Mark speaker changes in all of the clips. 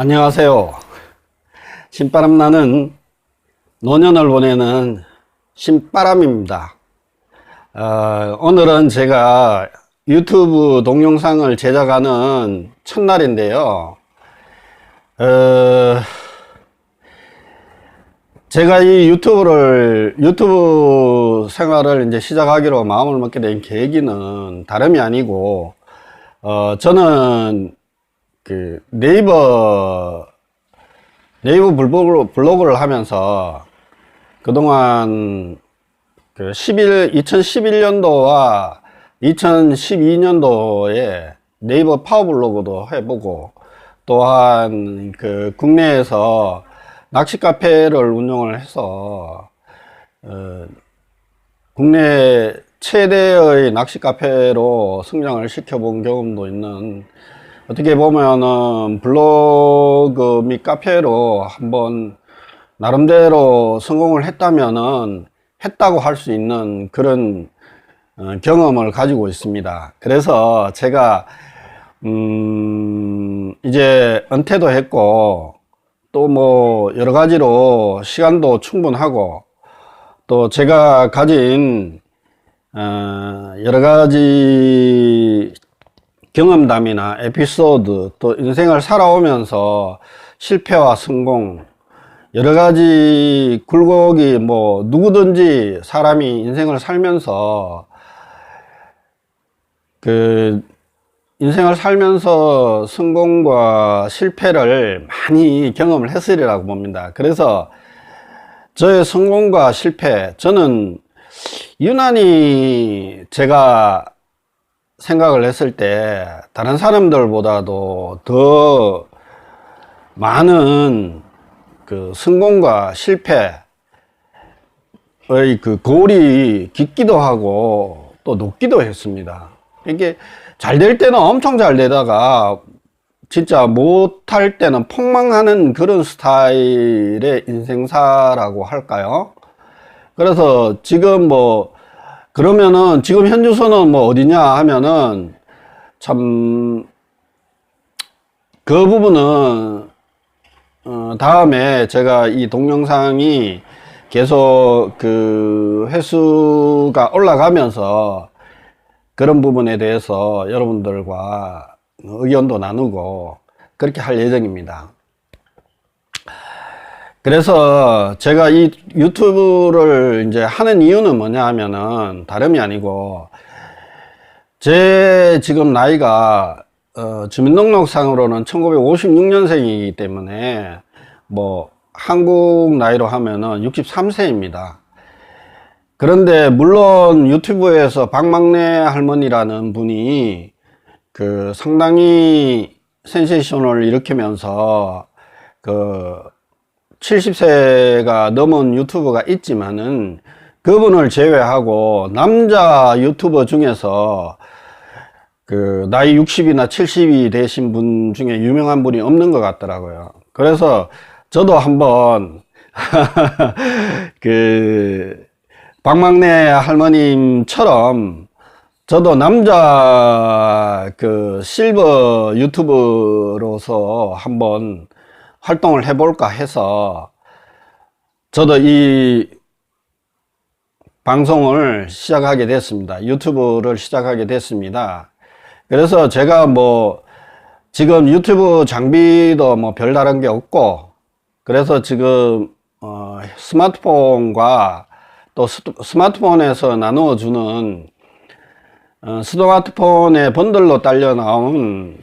Speaker 1: 안녕하세요. 신바람 나는 노년을 보내는 신바람입니다. 어, 오늘은 제가 유튜브 동영상을 제작하는 첫날인데요. 어, 제가 이 유튜브를, 유튜브 생활을 이제 시작하기로 마음을 먹게 된 계기는 다름이 아니고, 어, 저는 그 네이버 네이버 블로그, 블로그를 하면서 그동안 그 11, 2011년도와 2012년도에 네이버 파워블로그도 해보고 또한 그 국내에서 낚시 카페를 운영을 해서 어, 국내 최대의 낚시 카페로 성장을 시켜본 경험도 있는 어떻게 보면은 블로그 및 카페로 한번 나름대로 성공을 했다면은 했다고 할 수 있는 그런 어, 경험을 가지고 있습니다. 그래서 제가 음 이제 은퇴도 했고 또 뭐 여러 가지로 시간도 충분하고 또 제가 가진 어, 여러 가지 경험담이나 에피소드 또 인생을 살아오면서 실패와 성공 여러 가지 굴곡이 뭐 누구든지 사람이 인생을 살면서 그 인생을 살면서 성공과 실패를 많이 경험을 했으리라고 봅니다. 그래서 저의 성공과 실패 저는 유난히 제가 생각을 했을 때 다른 사람들보다도 더 많은 그 성공과 실패의 그 골이 깊기도 하고 또 높기도 했습니다. 이게 잘 될 때는 엄청 잘 되다가 진짜 못할 때는 폭망하는 그런 스타일의 인생사라고 할까요? 그래서 지금 뭐 그러면은 지금 현 주소는 뭐 어디냐 하면은 참 그 부분은 어 다음에 제가 이 동영상이 계속 그 횟수가 올라가면서 그런 부분에 대해서 여러분들과 의견도 나누고 그렇게 할 예정입니다. 그래서 제가 이 유튜브를 이제 하는 이유는 뭐냐 하면은 다름이 아니고 제 지금 나이가 어, 주민등록상으로는 1956년생이기 때문에 뭐 한국 나이로 하면은 63세입니다. 그런데 물론 유튜브에서 박막내 할머니라는 분이 그 상당히 센세이션을 일으키면서 그 70세가 넘은 유튜버가 있지만은 그분을 제외하고 남자 유튜버 중에서 그 나이 60이나 70이 되신 분 중에 유명한 분이 없는 것 같더라고요. 그래서 저도 한번 그 박막내 할머님처럼 저도 남자 그 실버 유튜버로서 한번 활동을 해볼까 해서 저도 이 방송을 시작하게 됐습니다. 유튜브를 시작하게 됐습니다. 그래서 제가 뭐 지금 유튜브 장비도 뭐 별다른 게 없고 그래서 지금 어 스마트폰과 또 스마트폰에서 나누어 주는 어 스마트폰에 번들로 딸려 나온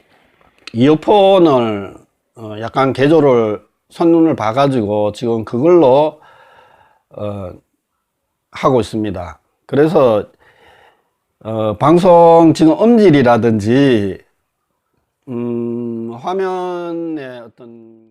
Speaker 1: 이어폰을 어, 약간 개조를 선눈을 봐가지고 지금 그걸로 어, 하고 있습니다. 그래서 어, 방송 지금 음질이라든지 음, 화면의 어떤